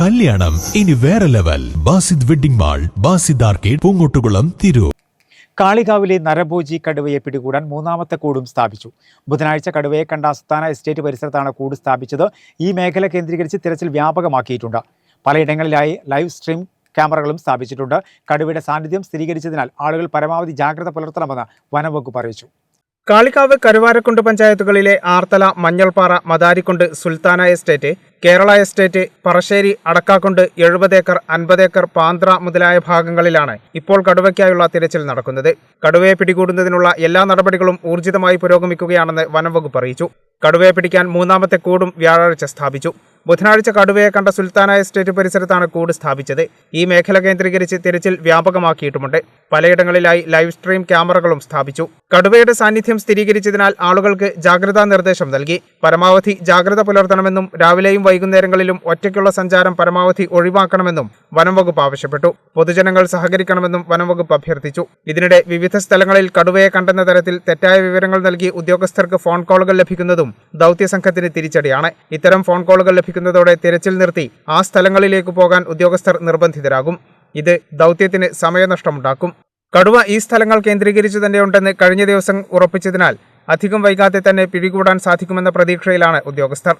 കല്യാണം. ഇനി വേറെ level Basid wedding mall Basid arcade Poongottukulam Tirur. കാളികാവിലെ നരഭോജി കടുവയെ പിടികൂടാൻ മൂന്നാമത്തെ കൂടും സ്ഥാപിച്ചു. ബുധനാഴ്ച കടുവയെ കണ്ട അസ്ഥാന എസ്റ്റേറ്റ് പരിസരത്താണ് കൂട് സ്ഥാപിച്ചത്. ഈ മേഖല കേന്ദ്രീകരിച്ച് തിരച്ചിൽ വ്യാപകമാക്കിയിട്ടുണ്ട്. പലയിടങ്ങളിലായി ലൈവ് സ്ട്രീം ക്യാമറകളും സ്ഥാപിച്ചിട്ടുണ്ട്. കടുവയുടെ സാന്നിധ്യം സ്ഥിരീകരിച്ചതിനാൽ ആളുകൾ പരമാവധി ജാഗ്രത പുലർത്തണമെന്ന് വനംവകുപ്പ് അറിയിച്ചു. കാളികാവ് കരുവാരക്കുണ്ട് പഞ്ചായത്തുകളിലെ ആർത്തല മഞ്ഞൾപ്പാറ മദാരിക്കുണ്ട് സുൽത്താന എസ്റ്റേറ്റ് കേരള എസ്റ്റേറ്റ് പറശ്ശേരി അടക്കാക്കുണ്ട് എഴുപത് ഏക്കർ അൻപത് ഏക്കർ പാന്ത്ര മുതലായ ഭാഗങ്ങളിലാണ് ഇപ്പോൾ കടുവയ്ക്കായുള്ള തിരച്ചിൽ നടക്കുന്നത്. കടുവയെ പിടികൂടുന്നതിനുള്ള എല്ലാ നടപടികളും ഊർജിതമായി പുരോഗമിക്കുകയാണെന്ന് വനംവകുപ്പ് അറിയിച്ചു. കടുവയെ പിടിക്കാൻ മൂന്നാമത്തെ കൂടും വ്യാഴാഴ്ച സ്ഥാപിച്ചു. ബുധനാഴ്ച കടുവയെ കണ്ട സുൽത്താന എസ്റ്റേറ്റ് പരിസരത്താണ് കൂട് സ്ഥാപിച്ചത്. ഈ മേഖല കേന്ദ്രീകരിച്ച് തിരച്ചിൽ വ്യാപകമാക്കിയിട്ടുമുണ്ട്. പലയിടങ്ങളിലായി ലൈവ് സ്ട്രീം ക്യാമറകളും സ്ഥാപിച്ചു. കടുവയുടെ സാന്നിധ്യം സ്ഥിരീകരിച്ചതിനാൽ ആളുകൾക്ക് ജാഗ്രതാ നിർദ്ദേശം നൽകി. പരമാവധി ജാഗ്രത പുലർത്തണമെന്നും രാവിലെയും വൈകുന്നേരങ്ങളിലും ഒറ്റയ്ക്കുള്ള സഞ്ചാരം പരമാവധി ഒഴിവാക്കണമെന്നും വനംവകുപ്പ് ആവശ്യപ്പെട്ടു. പൊതുജനങ്ങൾ സഹകരിക്കണമെന്നും വനംവകുപ്പ് അഭ്യർത്ഥിച്ചു. ഇതിനിടെ വിവിധ സ്ഥലങ്ങളിൽ കടുവയെ കണ്ടെന്ന തരത്തിൽ തെറ്റായ വിവരങ്ങൾ നൽകി ഉദ്യോഗസ്ഥർക്ക് ഫോൺ കോളുകൾ ലഭിക്കുന്നതും ദൗത്യസംഘത്തിന് തിരിച്ചടിയാണ്. ഇത്തരം ഫോൺ കോളുകൾ ലഭിക്കുന്നതോടെ തിരച്ചിൽ നിർത്തി ആ സ്ഥലങ്ങളിലേക്ക് പോകാൻ ഉദ്യോഗസ്ഥർ നിർബന്ധിതരാകും. ഇത് ദൗത്യത്തിന് സമയനഷ്ടമുണ്ടാക്കും. കടുവ ഈ സ്ഥലങ്ങൾ കേന്ദ്രീകരിച്ചു തന്നെയുണ്ടെന്ന് കഴിഞ്ഞ ദിവസം ഉറപ്പിച്ചതിനാൽ അധികം വൈകാതെ തന്നെ പിടികൂടാൻ സാധിക്കുമെന്ന പ്രതീക്ഷയിലാണ് ഉദ്യോഗസ്ഥർ.